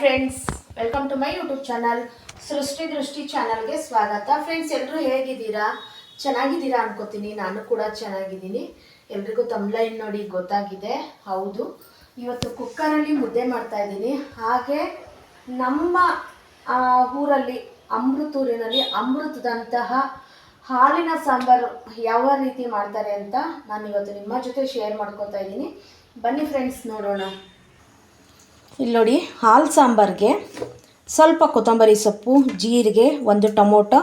Friends welcome to my YouTube channel Srushti Drushti ಚಾನಲ್ಗೆ ಸ್ವಾಗತ. Friends ಎಲ್ಲರೂ ಹೇಗಿದ್ದೀರಾ? ಚೆನ್ನಾಗಿದ್ದೀರಾ ಅನ್ಕೋತೀನಿ. ನಾನು ಕೂಡ ಚೆನ್ನಾಗಿದ್ದೀನಿ. ಎಲ್ರಿಗೂ ತಮ್ಲೈನ್ ನೋಡಿ ಗೊತ್ತಾಗಿದೆ. ಹೌದು, ಇವತ್ತು ಕುಕ್ಕರಲ್ಲಿ ಮುದ್ದೆ ಮಾಡ್ತಾ ಇದ್ದೀನಿ. ಹಾಗೆ ನಮ್ಮ ಊರಲ್ಲಿ, ಅಮೃತೂರಿನಲ್ಲಿ ಅಮೃತದಂತಹ ಹಾಲಿನ ಸಾಂಬಾರು ಯಾವ ರೀತಿ ಮಾಡ್ತಾರೆ ಅಂತ ನಾನು ಇವತ್ತು ನಿಮ್ಮ ಜೊತೆ ಶೇರ್ ಮಾಡ್ಕೊತಾ ಇದ್ದೀನಿ. ಬನ್ನಿ ಫ್ರೆಂಡ್ಸ್ ನೋಡೋಣ. ಇಲ್ಲಿ ನೋಡಿ, ಹಾಲು ಸಾಂಬಾರಿಗೆ ಸ್ವಲ್ಪ ಕೊತ್ತಂಬರಿ ಸೊಪ್ಪು, ಜೀರಿಗೆ, ಒಂದು ಟೊಮೊಟೊ,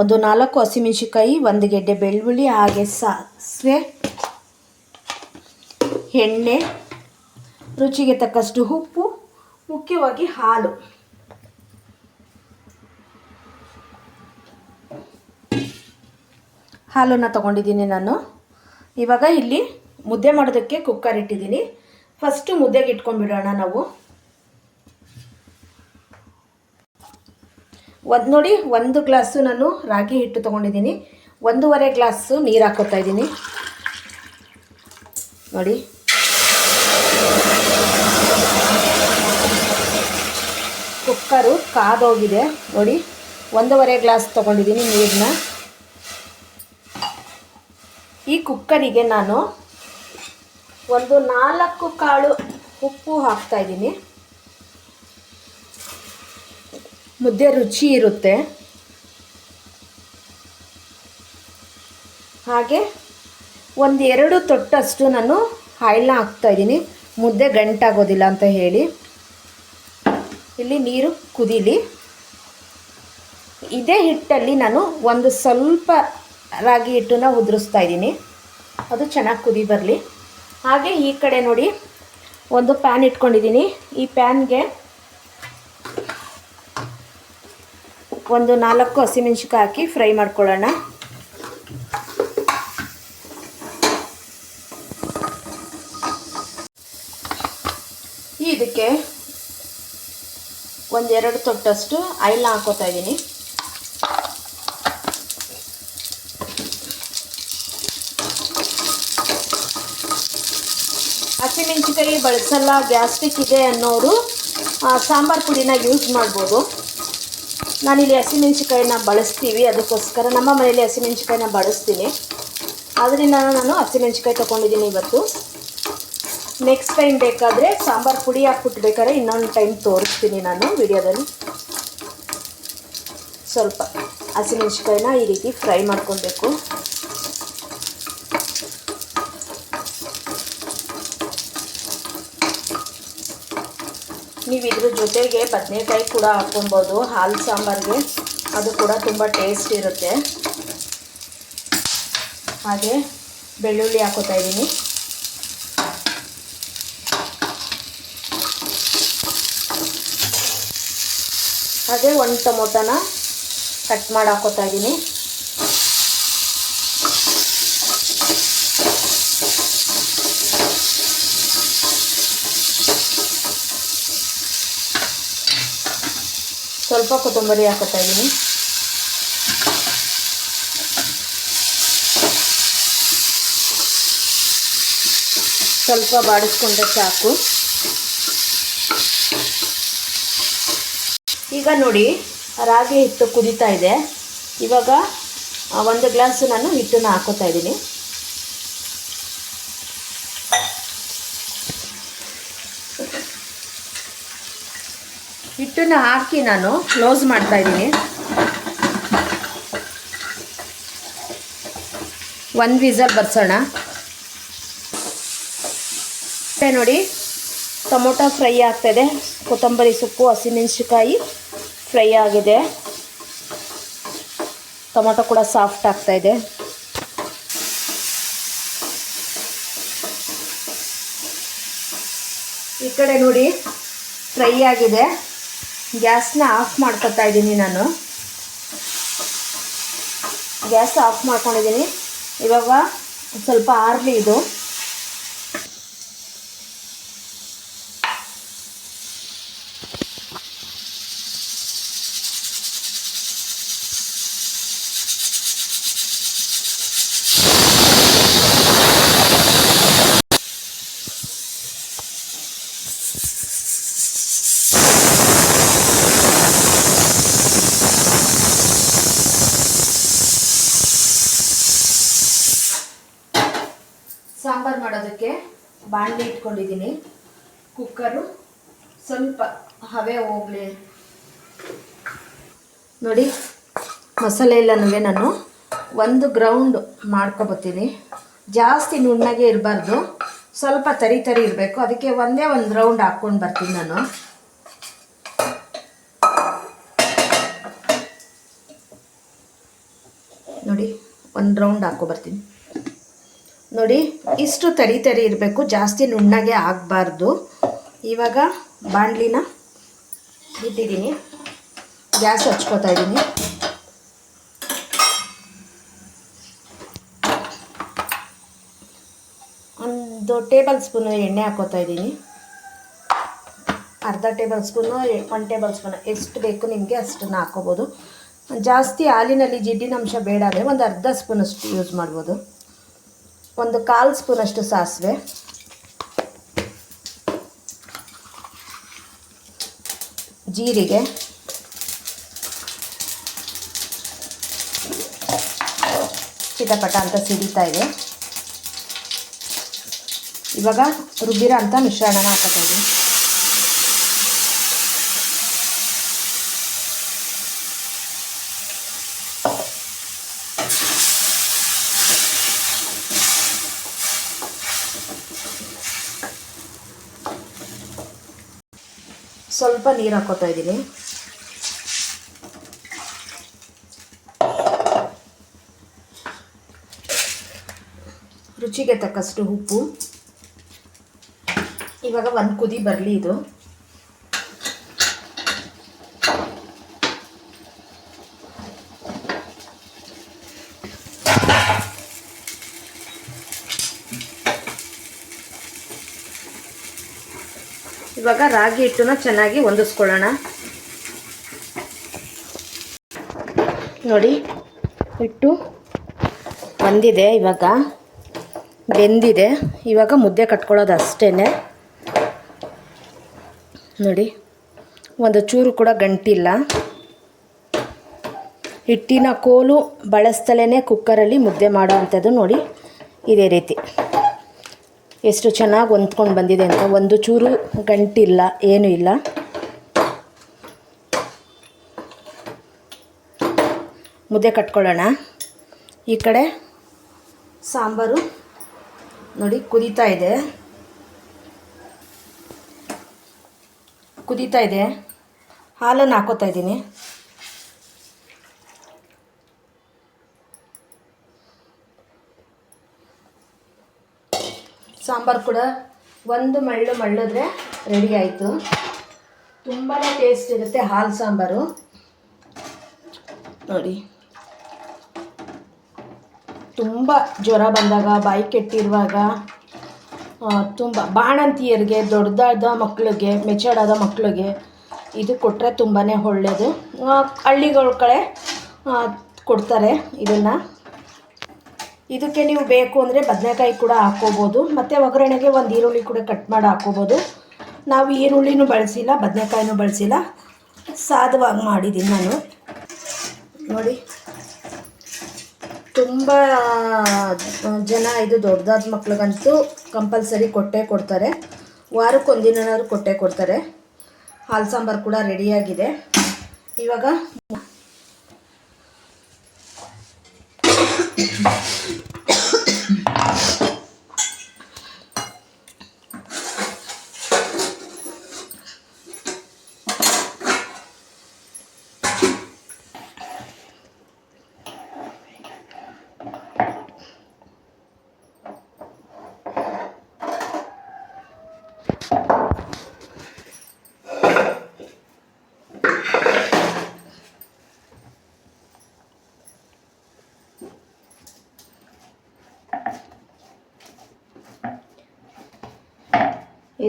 ಒಂದು ನಾಲ್ಕು ಹಸಿಮೆಣಸಿಕಾಯಿ ಒಂದು ಗೆಡ್ಡೆ ಬೆಳ್ಳುಳ್ಳಿ, ಹಾಗೆ ಸಾಸಿವೆ, ಎಣ್ಣೆ, ರುಚಿಗೆ ತಕ್ಕಷ್ಟು ಉಪ್ಪು, ಮುಖ್ಯವಾಗಿ ಹಾಲು. ಹಾಲನ್ನು ತಗೊಂಡಿದ್ದೀನಿ ನಾನು. ಇವಾಗ ಇಲ್ಲಿ ಮುದ್ದೆ ಮಾಡೋದಕ್ಕೆ ಕುಕ್ಕರ್ ಇಟ್ಟಿದ್ದೀನಿ. ಫಸ್ಟು ಮುದ್ದೆಗೆ ಇಟ್ಕೊಂಡ್ಬಿಡೋಣ ನಾವು. ಒಂದು ನೋಡಿ, ಒಂದು ಗ್ಲಾಸು ನಾನು ರಾಗಿ ಹಿಟ್ಟು ತೊಗೊಂಡಿದ್ದೀನಿ. ಒಂದೂವರೆ ಗ್ಲಾಸು ನೀರು ಹಾಕೋತಾ ಇದ್ದೀನಿ. ನೋಡಿ. ಕುಕ್ಕರು ಕಾದೋಗಿದೆ. ನೋಡಿ, ಒಂದೂವರೆ ಗ್ಲಾಸ್ ತೊಗೊಂಡಿದ್ದೀನಿ ನೀರನ್ನ ಈ ಕುಕ್ಕರಿಗೆ ನಾನು ಒಂದು ನಾಲ್ಕು ಕಾಳು ಉಪ್ಪು ಹಾಕ್ತಾ ಇದ್ದೀನಿ ಮುದ್ದೆ ರುಚಿ ಇರುತ್ತೆ. ಹಾಗೆ ಒಂದು ಎರಡು ತೊಟ್ಟಷ್ಟು ನಾನು ಆಯಿಲ್ನ ಹಾಕ್ತಾಯಿದ್ದೀನಿ ಮುದ್ದೆ ಗಂಟಾಗೋದಿಲ್ಲ ಅಂತ ಹೇಳಿ. ಇಲ್ಲಿ ನೀರು ಕುದೀಲಿ. ಇದೇ ಹಿಟ್ಟಲ್ಲಿ ನಾನು ಒಂದು ಸ್ವಲ್ಪ ರಾಗಿ ಹಿಟ್ಟನ್ನ ಉದುರಿಸ್ತಾ ಇದ್ದೀನಿ. ಅದು ಚೆನ್ನಾಗಿ ಕುದಿ ಬರಲಿ. ಹಾಗೆ ಈ ಕಡೆ ನೋಡಿ, ಒಂದು ಪ್ಯಾನ್ ಇಟ್ಕೊಂಡಿದ್ದೀನಿ. ಈ ಪ್ಯಾನ್ಗೆ ಒಂದು ನಾಲ್ಕು ಹಸಿಮೆಣ್ಸಿಕಾಯಿ ಹಾಕಿ ಫ್ರೈ ಮಾಡ್ಕೊಳ್ಳೋಣ. ಇದಕ್ಕೆ ಒಂದೆರಡು ತೊಟ್ಟಷ್ಟು ಆಯಿಲ್ನ ಹಾಕೋತಾ ಇದ್ದೀನಿ. ಹಸಿಮೆಣ್ಸಿಕಾಯಿ ಬಳಸಲ್ಲ ಗ್ಯಾಸ್ಟಿಕ್ ಇದೆ ಅನ್ನೋರು ಸಾಂಬಾರು ಸಾಂಬಾರ್ ಪುಡಿನ ಯೂಸ್ ಮಾಡ್ಬೋದು. ನಾನಿಲ್ಲಿ ಹಸಿಮೆಣ್ಸಿಕಾಯಿನ ಬಳಸ್ತೀವಿ. ಅದಕ್ಕೋಸ್ಕರ ನಮ್ಮ ಮನೇಲಿ ಹಸಿಮೆಣ್ಸಿಕಾಯಿನ ಬಳಸ್ತೀನಿ. ಆದ್ದರಿಂದ ನಾನು ಹಸಿಮೆಣ್ಸಿಕಾಯಿ ತೊಗೊಂಡಿದ್ದೀನಿ ಇವತ್ತು. ನೆಕ್ಸ್ಟ್ ಟೈಮ್ ಬೇಕಾದರೆ ಸಾಂಬಾರು ಪುಡಿ ಹಾಕ್ಬಿಟ್ಬೇಕಾದ್ರೆ ಇನ್ನೊಂದು ಟೈಮ್ ತೋರಿಸ್ತೀನಿ ನಾನು ವಿಡಿಯೋದಲ್ಲಿ. ಸ್ವಲ್ಪ ಹಸಿಮೆಣ್ಸಿಕಾಯಿನ ಈ ರೀತಿ ಫ್ರೈ ಮಾಡ್ಕೊಬೇಕು. ನೀವು ಇದ್ರ ಜೊತೆಗೆ ಬದನೆಕಾಯಿ ಕೂಡ ಹಾಕ್ಕೊಬೋದು. ಹಾಲು ಸಾಂಬಾರಿಗೆ ಅದು ಕೂಡ ತುಂಬ ಟೇಸ್ಟ್ ಇರುತ್ತೆ. ಹಾಗೆ ಬೆಳ್ಳುಳ್ಳಿ ಹಾಕೋತಾ ಇದ್ದೀನಿ. ಹಾಗೆ ಒಂದು ಟೊಮೊಟೊನ ಕಟ್ ಮಾಡಿ ಹಾಕೋತಾ ಇದ್ದೀನಿ. ಸ್ವಲ್ಪ ಕೊತ್ತಂಬರಿ ಹಾಕೋತಾ ಇದ್ದೀನಿ. ಸ್ವಲ್ಪ ಬಾಡಿಸ್ಕೊಂಡ್ರೆ ಸಾಕು ಈಗ ನೋಡಿ, ರಾಗಿ ಹಿಟ್ಟು ಕುದೀತಾ ಇದೆ. ಇವಾಗ ಒಂದು ಗ್ಲಾಸ್ ನಾನು ಹಿಟ್ಟನ್ನು ಹಾಕೋತಾ ಇದ್ದೀನಿ. ಹಿಟ್ಟನ್ನು ಹಾಕಿ ನಾನು ಕ್ಲೋಸ್ ಮಾಡ್ತಾ ಇದ್ದೀನಿ. ಒಂದು ವಿಸಲ್ ಬರ್ಸೋಣ. ನೋಡಿ, ಟೊಮೊಟೊ ಫ್ರೈ ಆಗ್ತಾಯಿದೆ ಕೊತ್ತಂಬರಿ ಸೊಪ್ಪು ಹಸಿಮೆಣಸಿಕಾಯಿ ಫ್ರೈ ಆಗಿದೆ. ಟೊಮೊಟೊ ಕೂಡ ಸಾಫ್ಟ್ ಆಗ್ತಾಯಿದೆ ಈ ಕಡೆ ನೋಡಿ, ಫ್ರೈ ಆಗಿದೆ. ಗ್ಯಾಸ್ನ ಆಫ್ ಮಾಡ್ಕೊತಾ ಇದ್ದೀನಿ ನಾನು. ಗ್ಯಾಸ್ ಆಫ್ ಮಾಡ್ಕೊಂಡಿದ್ದೀನಿ. ಇವಾಗ ಸ್ವಲ್ಪ ಆರಲಿ ಇದು. ಮಾಡೋದಕ್ಕೆ ಬಾಣಲಿ ಇಟ್ಕೊಂಡಿದ್ದೀನಿ. ಕುಕ್ಕರು ಸ್ವಲ್ಪ ಹವೆ ಹೋಗಲಿ. ನೋಡಿ, ಮಸಾಲೆ ಎಲ್ಲನೂ ನಾನು ಒಂದು ಗ್ರೌಂಡ್ ಮಾಡ್ಕೊಬತ್ತೀನಿ. ಜಾಸ್ತಿ ನುಣ್ಣಗೆ ಇರಬಾರ್ದು. ಸ್ವಲ್ಪ ತರಿ ತರಿ ಇರಬೇಕು. ಅದಕ್ಕೆ ಒಂದೇ ಒಂದು ರೌಂಡ್ ಹಾಕ್ಕೊಂಡು ಬರ್ತೀನಿ ನಾನು. ನೋಡಿ, ಒಂದು ರೌಂಡ್ ಹಾಕೊ ಬರ್ತೀನಿ ನೋಡಿ, ಇಷ್ಟು ತರಿ ತರಿ ಇರಬೇಕು, ಜಾಸ್ತಿ ನುಣ್ಣಗೆ ಆಗಬಾರ್ದು. ಇವಾಗ ಬಾಣಲಿನ ಇಟ್ಟಿದ್ದೀನಿ ಗ್ಯಾಸ್ ಹಚ್ಕೋತಾ ಇದ್ದೀನಿ. ಒಂದು ಟೇಬಲ್ ಸ್ಪೂನು ಎಣ್ಣೆ ಹಾಕೋತಾ ಇದ್ದೀನಿ. ಅರ್ಧ tablespoon one tablespoon, ಎಷ್ಟು ಬೇಕು ನಿಮಗೆ ಅಷ್ಟನ್ನು ಹಾಕೋಬೋದು. ಜಾಸ್ತಿ ಹಾಲಿನಲ್ಲಿ ಜಿಡ್ಡಿನ ಅಂಶ ಬೇಡ ಅಂದರೆ ಒಂದು ಅರ್ಧ ಸ್ಪೂನಷ್ಟು ಯೂಸ್ ಮಾಡ್ಬೋದು. ಒಂದು ಕಾಲು ಸ್ಪೂನಷ್ಟು ಸಾಸಿವೆ. ಜೀರಿಗೆ. ಚಿಟಪಟ ಅಂತ ಸಿಡಿತಾ ಇದೆ. ಇವಾಗ ರುಬ್ಬಿರೋ ಅಂತ ಮಿಶ್ರಣನ ಹಾಕೋತಾ ಸ್ವಲ್ಪ ನೀರು ಹಾಕೋತಾ ಇದ್ದೀನಿ. ರುಚಿಗೆ ತಕ್ಕಷ್ಟು ಉಪ್ಪು. ಇವಾಗ ಒಂದು ಕುದಿ ಬರಲಿ ಇದು. ಇವಾಗ ರಾಗಿ ಹಿಟ್ಟನ್ನ ಚೆನ್ನಾಗಿ ಹೊಂದಿಸ್ಕೊಳ್ಳೋಣ. ನೋಡಿ, ಹಿಟ್ಟು ಬಂದಿದೆ ಇವಾಗ. ಬೆಂದಿದೆ. ಇವಾಗ ಮುದ್ದೆ ಕಟ್ಕೊಳ್ಳೋದು ಅಷ್ಟೇ ನೋಡಿ, ಒಂದು ಚೂರು ಕೂಡ ಗಂಟಿಲ್ಲ. ಹಿಟ್ಟಿನ ಕೋಲು ಬಳಸ್ತಲೇ ಕುಕ್ಕರಲ್ಲಿ ಮುದ್ದೆ ಮಾಡೋ ಅಂಥದ್ದು ನೋಡಿ, ಇದೇ ರೀತಿ. ಎಷ್ಟು ಚೆನ್ನಾಗಿ ಹೊಂದ್ಕೊಂಡು ಬಂದಿದೆ ಅಂತ. ಒಂದು ಚೂರು ಗಂಟಿಲ್ಲ, ಏನೂ ಇಲ್ಲ. ಮುದ್ದೆ ಕಟ್ಕೊಳ್ಳೋಣ. ಈ ಕಡೆ ಸಾಂಬಾರು ನೋಡಿ ಕುದೀತಾ ಇದೆ. ಕುದೀತಾ ಇದೆ. ಹಾಲನ್ನು ಹಾಕೋತಾ ಇದ್ದೀನಿ. ಸಾಂಬಾರು ಕೂಡ ಒಂದು ಮಳ್ಳು ಮಳ್ಳಿದ್ರೆ ರೆಡಿ ಆಯಿತು. ತುಂಬಾ ಟೇಸ್ಟ್ ಇರುತ್ತೆ ಹಾಲು ಸಾಂಬಾರು. ನೋಡಿ. ತುಂಬ ಜ್ವರ ಬಂದಾಗ ಬಾಯಿ ಕೆಟ್ಟಿರುವಾಗ ತುಂಬ ಬಾಣಂತಿಯರಿಗೆ ದೊಡ್ಡದಾದ ಮಕ್ಕಳಿಗೆ ಮೆಚೂರ್ಡಾದ ಮಕ್ಕಳಿಗೆ ಇದು ಕೊಟ್ಟರೆ ತುಂಬಾ ಒಳ್ಳೆಯದು ಹಳ್ಳಿಗಳ ಕಡೆ ಕೊಡ್ತಾರೆ ಇದನ್ನು. ಇದಕ್ಕೆ ನೀವು ಬೇಕು ಅಂದರೆ ಬದನೆಕಾಯಿ ಕೂಡ ಹಾಕೋಬೋದು. ಮತ್ತು ಒಗ್ಗರಣೆಗೆ ಒಂದು ಈರುಳ್ಳಿ ಕೂಡ ಕಟ್ ಮಾಡಿ ಹಾಕೋಬೋದು. ನಾವು ಈರುಳ್ಳಿನೂ ಬಳಸಿಲ್ಲ, ಬದನೆಕಾಯಿನೂ ಬಳಸಿಲ್ಲ. ಸಾದವಾಗಿ ಮಾಡಿದ್ದೀನಿ ನಾನು. ನೋಡಿ. ತುಂಬ ಜನ ಇದು ದೊಡ್ಡದಾದ ಮಕ್ಳಿಗಂತೂ ಕಂಪಲ್ಸರಿ ಕೊಟ್ಟೇ ಕೊಡ್ತಾರೆ. ವಾರಕ್ಕೊಂದಿನಾದ್ರೂ ಕೊಟ್ಟೇ ಕೊಡ್ತಾರೆ. ಹಾಲು ಸಾಂಬಾರು ಕೂಡ ರೆಡಿಯಾಗಿದೆ ಇವಾಗ you.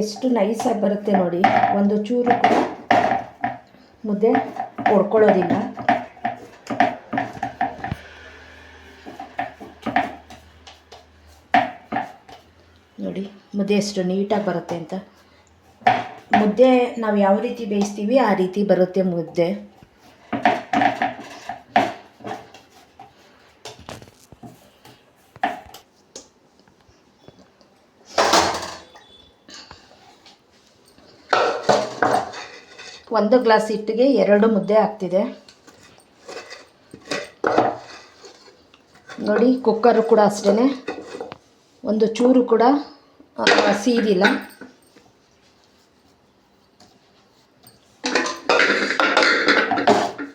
ಎಷ್ಟು ನೈಸಾಗಿ ಬರುತ್ತೆ ನೋಡಿ. ಒಂದು ಚೂರು ಕೂಡ ಮುದ್ದೆ ಹೊಡ್ಕೊಳ್ಳೋದಿಲ್ಲ ನೋಡಿ, ಮುದ್ದೆ ಎಷ್ಟು ನೀಟಾಗಿ ಬರುತ್ತೆ ಅಂತ. ಮುದ್ದೆ ನಾವು ಯಾವ ರೀತಿ ಬೇಯಿಸ್ತೀವಿ, ಆ ರೀತಿ ಬರುತ್ತೆ ಮುದ್ದೆ. ಒಂದು ಗ್ಲಾಸ್ ಹಿಟ್ಟಿಗೆ ಎರಡು ಮುದ್ದೆ ಆಗ್ತಿದೆ. ನೋಡಿ, ಕುಕ್ಕರು ಕೂಡ ಅಷ್ಟೇ ಒಂದು ಚೂರು ಕೂಡ ಸೀದಿಲ್ಲ.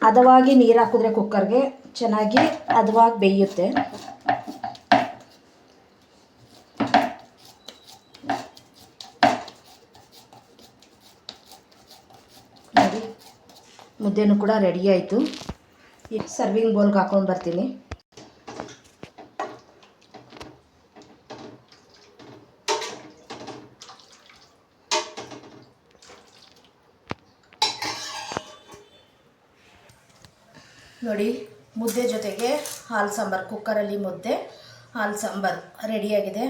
ಹದವಾಗಿ ನೀರು ಹಾಕಿದ್ರೆ ಕುಕ್ಕರ್ಗೆ ಚೆನ್ನಾಗಿ ಹದವಾಗಿ ಬೇಯುತ್ತೆ ನೋಡಿ ಮುದ್ದೆನೂ ಕೂಡ ರೆಡಿ ಆಯಿತು. ಈಗ ಸರ್ವಿಂಗ್ ಬೌಲ್ಗೆ ಹಾಕೊಂಡು ಬರ್ತೀನಿ. ನೋಡಿ, ಮುದ್ದೆ ಜೊತೆಗೆ ಹಾಲು ಸಾಂಬಾರು, ಕುಕ್ಕರಲ್ಲಿ ಮುದ್ದೆ, ಹಾಲು ಸಾಂಬಾರು ರೆಡಿಯಾಗಿದೆ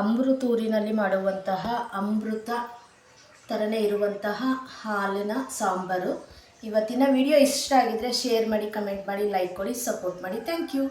ಅಮೃತೂರಿನಲ್ಲಿ ಮಾಡುವಂತಹ ಅಮೃತ ಥರನೇ ಇರುವಂತಹ ಹಾಲಿನ ಸಾಂಬಾರು. ಇವತ್ತಿನ ವಿಡಿಯೋ ಇಷ್ಟ ಆಗಿದ್ರೆ ಶೇರ್ ಮಾಡಿ ಕಮೆಂಟ್ ಮಾಡಿ ಲೈಕ್ ಕೊಡಿ ಸಪೋರ್ಟ್ ಮಾಡಿ. Thank you